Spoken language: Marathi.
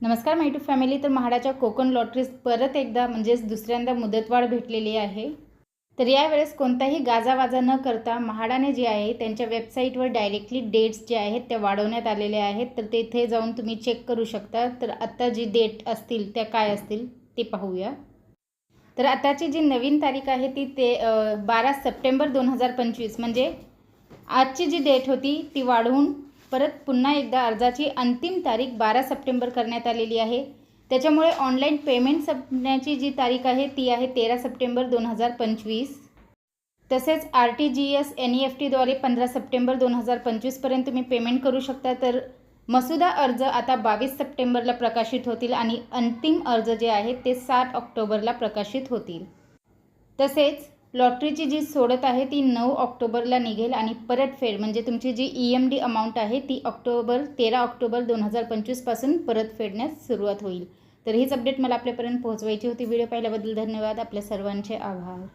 नमस्कार माय टू फॅमिली. तर म्हाडाच्या कोकण लॉटरीज परत एकदा म्हणजेच दुसऱ्यांदा मुदतवाढ भेटलेली आहे. तर यावेळेस कोणताही गाजावाजा न करता म्हाडाने जे आहे त्यांच्या वेबसाईटवर डायरेक्टली डेट्स जे आहेत त्या वाढवण्यात आलेल्या आहेत. तर तेथे जाऊन तुम्ही चेक करू शकता. तर आत्ता जी डेट असतील त्या काय असतील ते पाहूया. तर आताची जी नवीन तारीख आहे ती ते बारा सप्टेंबर दोन हजार पंचवीस. म्हणजे आजची जी डेट होती ती वाढवून परत पुन्हा एकदा अर्जाची अंतिम तारीख बारा सप्टेंबर करण्यात आलेली आहे. त्याच्यामुळे ऑनलाईन पेमेंट संपण्याची जी तारीख आहे ती आहे तेरा सप्टेंबर दोन हजार पंचवीस. तसेच R T G S N E F टीद्वारे पंधरा सप्टेंबर दोन हजार पंचवीसपर्यंत तुम्ही पेमेंट करू शकता. तर मसुदा अर्ज आता बावीस सप्टेंबरला प्रकाशित होतील आणि अंतिम अर्ज जे आहेत ते सात ऑक्टोबरला प्रकाशित होतील. तसेच लॉटरीची जी सोडत आहे ती नऊ ऑक्टोबरला निघेल आणि परतफेड म्हणजे तुमची G E M D amount आहे ती ऑक्टोबर तेरा ऑक्टोबर दोन हजार पंचवीसपासून परत फेडण्यास सुरुवात होईल. तर हीच अपडेट मला आपल्यापर्यंत पोहोचवायची होती. व्हिडिओ पाहिल्याबद्दल धन्यवाद. आपल्या सर्वांचे आभार.